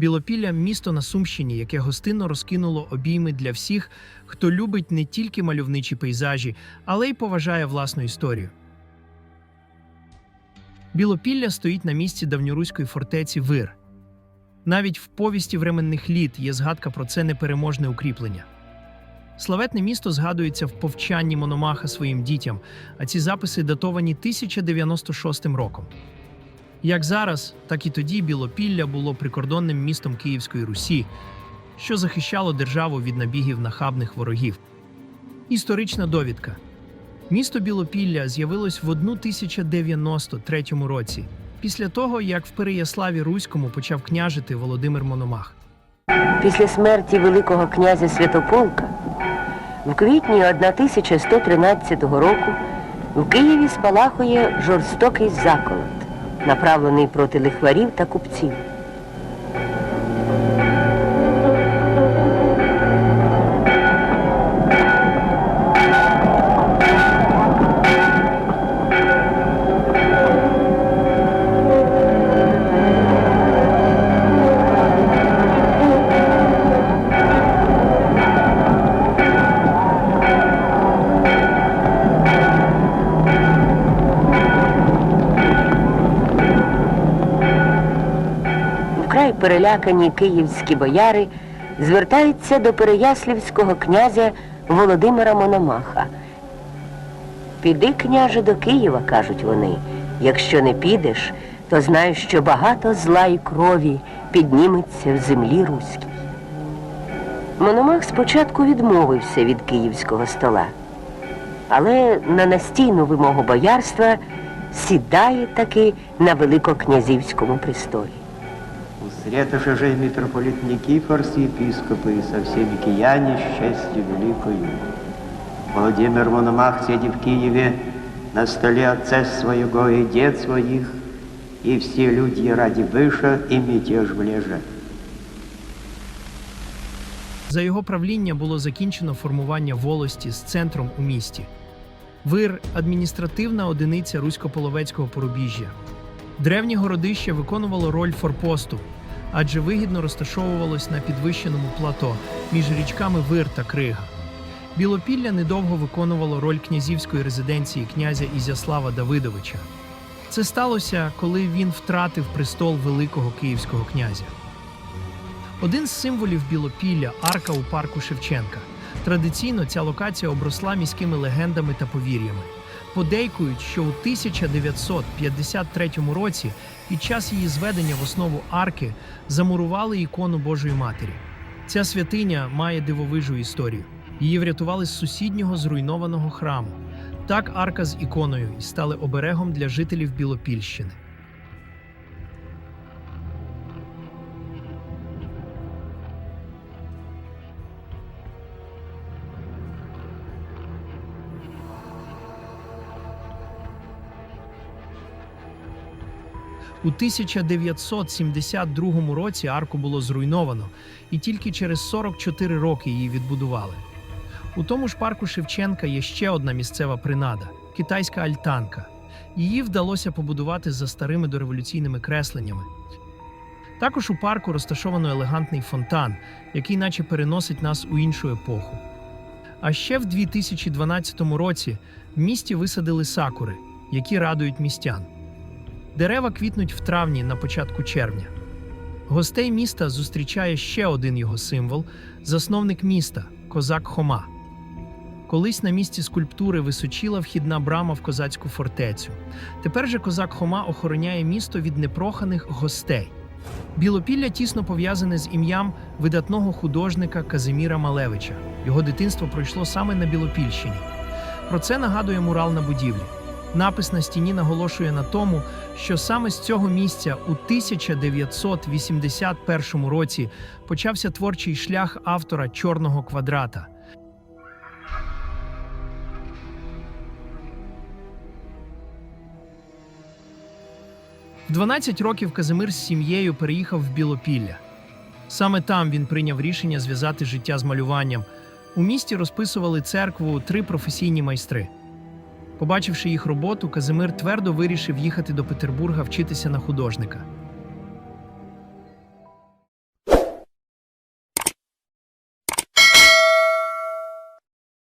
Білопілля місто на Сумщині, яке гостинно розкинуло обійми для всіх, хто любить не тільки мальовничі пейзажі, але й поважає власну історію. Білопілля стоїть на місці давньоруської фортеці Вир. Навіть в повісті временних літ є згадка про це непереможне укріплення. Славетне місто згадується в повчанні Мономаха своїм дітям, а ці записи датовані 1096 роком. Як зараз, так і тоді Білопілля було прикордонним містом Київської Русі, що захищало державу від набігів нахабних ворогів. Історична довідка. Місто Білопілля з'явилось в 1093 році, після того, як в Переяславі Руському почав княжити Володимир Мономах. Після смерті Великого князя Святополка в квітні 1113 року в Києві спалахує жорстокий заколот, направлений проти лихварів та купців. Перелякані київські бояри звертаються до переяслівського князя Володимира Мономаха. Піди, княже, до Києва, кажуть вони. Якщо не підеш, то знай, що багато зла і крові підніметься в землі руській. Мономах спочатку відмовився від київського стола, але на настійну вимогу боярства сідає таки на великокнязівському престолі. Усретоше же митрополит Никифор с епископы со всеми кияне с честью великою. Владимир Мономах, сидя в Киеве, на столе отца своего и дед своих, и все люди ради выше и мятеж влеже. За його правління було закінчено формування волості з центром у місті. Вир адміністративна одиниця русько-половецького порубіжжя. Древнє городище виконувало роль форпосту, адже вигідно розташовувалось на підвищеному плато між річками Вир та Крига. Білопілля недовго виконувало роль князівської резиденції князя Ізяслава Давидовича. Це сталося, коли він втратив престол Великого київського князя. Один з символів Білопілля арка у парку Шевченка. Традиційно ця локація обросла міськими легендами та повір'ями. Подейкують, що у 1953 році під час її зведення в основу арки замурували ікону Божої Матері. Ця святиня має дивовижу історію. Її врятували з сусіднього зруйнованого храму. Так арка з іконою і стали оберегом для жителів Білопільщини. У 1972 році арку було зруйновано, і тільки через 44 роки її відбудували. У тому ж парку Шевченка є ще одна місцева принада китайська альтанка. Її вдалося побудувати за старими дореволюційними кресленнями. Також у парку розташовано елегантний фонтан, який наче переносить нас у іншу епоху. А ще в 2012 році в місті висадили сакури, які радують містян. Дерева квітнуть в травні на початку червня. Гостей міста зустрічає ще один його символ засновник міста козак Хома. Колись на місці скульптури височіла вхідна брама в козацьку фортецю. Тепер же козак Хома охороняє місто від непроханих гостей. Білопілля тісно пов'язане з ім'ям видатного художника Казиміра Малевича. Його дитинство пройшло саме на Білопільщині. Про це нагадує мурал на будівлі. Напис на стіні наголошує на тому, що саме з цього місця у 1981 році почався творчий шлях автора Чорного квадрата. В 12 років Казимир з сім'єю переїхав в Білопілля. Саме там він прийняв рішення зв'язати життя з малюванням. У місті розписували церкву три професійні майстри. Побачивши їх роботу, Казимир твердо вирішив їхати до Петербурга вчитися на художника.